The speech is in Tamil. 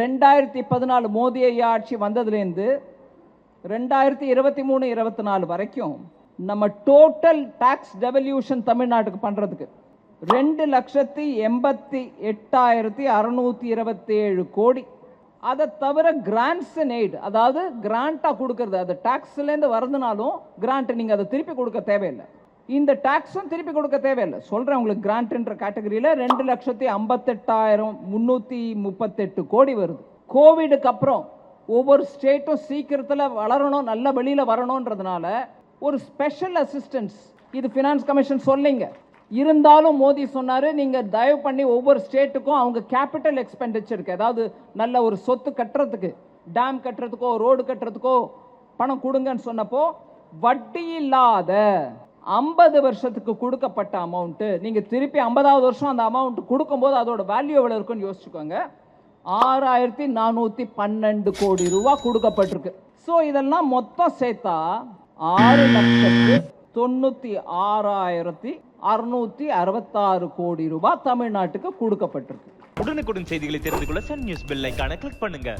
ரெண்டாயிரத்தி பதினாலு மோடி ஐயா ஆட்சி வந்ததுலேருந்து ரெண்டாயிரத்தி இருபத்தி மூணு இருபத்தி நாலு வரைக்கும் நம்ம டோட்டல் டேக்ஸ் டெவல்யூஷன் தமிழ்நாட்டுக்கு பண்ணுறதுக்கு ரெண்டு லட்சத்தி எண்பத்தி எட்டாயிரத்தி அறநூற்றி இருபத்தி ஏழு கோடி. அதை தவிர கிராண்ட்ஸ் அண்ட் அதாவது கிராண்டாக கொடுக்கறது அது டேக்ஸ்லேருந்து வரதுனாலும் கிராண்ட் நீங்கள் அதை திருப்பி கொடுக்க தேவையில்லை. இந்த டாக்ஸும் திருப்பி கொடுக்க தேவையில்லை. சொல்கிறேன் உங்களுக்கு கிராண்ட்ன்ற கேட்டகரியில் ரெண்டு லட்சத்தி ஐம்பத்தெட்டாயிரம் முந்நூற்றி முப்பத்தெட்டு கோடி வருது. கோவிடுக்கு அப்புறம் ஒவ்வொரு ஸ்டேட்டும் சீக்கிரத்தில் வளரணும் நல்ல வெளியில் வரணுன்றதுனால ஒரு ஸ்பெஷல் அசிஸ்டன்ஸ் இது ஃபினான்ஸ் கமிஷன் சொல்லிங்க. இருந்தாலும் மோடி சொன்னார் நீங்கள் தயவு பண்ணி ஒவ்வொரு ஸ்டேட்டுக்கும் அவங்க கேபிட்டல் எக்ஸ்பெண்டிச்சருக்கு அதாவது நல்ல ஒரு சொத்து கட்டுறதுக்கு டேம் கட்டுறதுக்கோ ரோடு கட்டுறதுக்கோ பணம் கொடுங்கன்னு சொன்னப்போ வட்டி இல்லாத ஐம்பது வருஷத்துக்கு கொடுக்கப்பட்ட அமௌண்ட்டு நீங்கள் திருப்பி ஐம்பதாவது வருஷம் அந்த அமௌண்ட் கொடுக்கும்போது அதோட வேல்யூ எவ்வளோ இருக்குன்னு யோசிச்சுக்கோங்க. ஆறாயிரத்தி நானூற்றி பன்னெண்டு கோடி ரூபா கொடுக்கப்பட்டிருக்கு. ஸோ இதெல்லாம் மொத்தம் சேர்த்தா ஆறு லட்சத்து தொண்ணூற்றி ஆறாயிரத்தி அறுநூத்தி அறுபத்தாறு கோடி ரூபாய் தமிழ்நாட்டுக்கு கொடுக்கப்பட்டிருக்கு. உடனுக்குடன் செய்திகளை தெரிந்து கொள்ள சன் நியூஸ் பெல் ஐக்கான கிளிக் பண்ணுங்க.